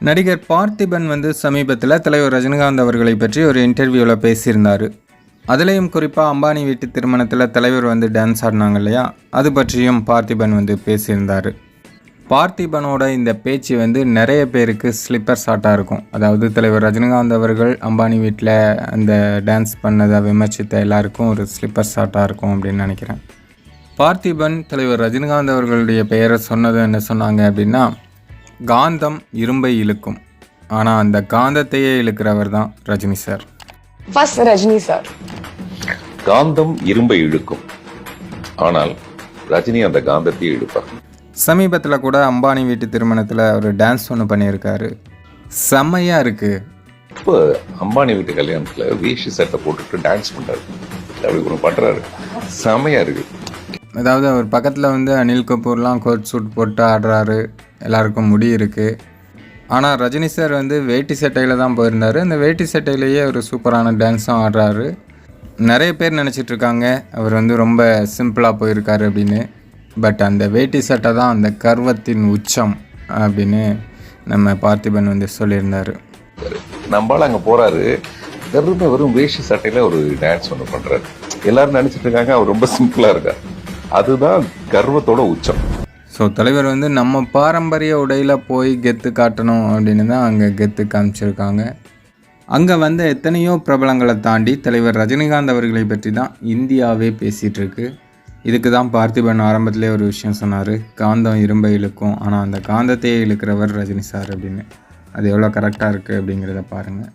நடிகர் பார்த்திபன் வந்து சமீபத்தில் தலைவர் ரஜினிகாந்த் அவர்களை பற்றி ஒரு இன்டர்வியூவில் பேசியிருந்தார். அதுலேயும் குறிப்பாக அம்பானி வீட்டு திருமணத்தில் தலைவர் வந்து டான்ஸ் ஆடினாங்க இல்லையா? அது பற்றியும் பார்த்திபன் வந்து பேசியிருந்தார். பார்த்திபனோட இந்த பேச்சு வந்து நிறைய பேருக்கு ஸ்லிப்பர் ஷாட்டாக இருக்கும். அதாவது தலைவர் ரஜினிகாந்த் அவர்கள் அம்பானி வீட்டில் அந்த டான்ஸ் பண்ணதை விமர்சித்த எல்லாருக்கும் ஒரு ஸ்லிப்பர் ஷாட்டாக இருக்கும் அப்படின்னு நினைக்கிறேன். பார்த்திபன் தலைவர் ரஜினிகாந்த் அவர்களுடைய பெயரை சொன்னது என்ன சொன்னாங்க அப்படின்னா காந்தம் இரும்பை இழுக்கும். ஆனால் அந்த காந்தத்தையே இழுக்கிறவர் தான் Rajini sir. First Rajini sir. காந்தம் இரும்பை இழுக்கும். ஆனால் ரஜினி அந்த காந்தத்தை இழுப்பார். சமீபத்தில் கூட அம்பானி வீட்டு திருமணத்தில் ஒரு டான்ஸ் ஒன்று பண்ணியிருக்காரு. செம்மையாக இருக்குது இப்போ அம்பானி வீட்டு கல்யாணத்துல வேஷ்டி சட்டை போட்டுட்டு டான்ஸ் பண்றாரு. அப்படி ஒன்று பண்றாரு. செமையா இருக்கு. அதாவது அவர் பக்கத்தில் வந்து அனில் கபூர்லாம் கோட் சூட் போட்டு ஆடுறாரு. எல்லாருக்கும் முடி இருக்குது ஆனால் ரஜினி சார் வந்து வேட்டி சட்டையில் தான் போயிருந்தார். அந்த வேட்டி சட்டையிலேயே ஒரு சூப்பரான டான்ஸும் ஆடுறாரு. நிறைய பேர் நினச்சிட்ருக்காங்க அவர் வந்து ரொம்ப சிம்பிளாக போயிருக்காரு அப்படின்னு. பட் அந்த வேட்டி சட்டை தான் அந்த கர்வத்தின் உச்சம் அப்படின்னு நம்ம பார்த்திபன் வந்து சொல்லியிருந்தார். நம்மளால் அங்கே போகிறாரு வெறும் வெறும் வேஷ்டி சட்டையில் ஒரு டான்ஸ் ஒன்று பண்ணுறாரு எல்லாரும் நினச்சிட்டு இருக்காங்க. அவர் ரொம்ப சிம்பிளாக இருக்கார். அதுதான் கர்வத்தோட உச்சம். ஸோ தலைவர் வந்து நம்ம பாரம்பரிய உடையில் போய் கெத்து காட்டணும் அப்படின்னு தான் அங்கே கெத்து காமிச்சிருக்காங்க. அங்கே வந்த எத்தனையோ பிரபலங்களை தாண்டி தலைவர் ரஜினிகாந்த் அவர்களை பற்றி தான் இந்தியாவே பேசிகிட்டு இருக்கு. இதுக்கு தான் பார்த்திபன் ஆரம்பத்திலே ஒரு விஷயம் சொன்னார். காந்தம் இரும்பை இழுக்கும். ஆனால் அந்த காந்தத்தையே இழுக்கிறவர் ரஜினி சார் அப்படின்னு. அது எவ்வளோ கரெக்டாக இருக்குது அப்படிங்கிறத பாருங்கள்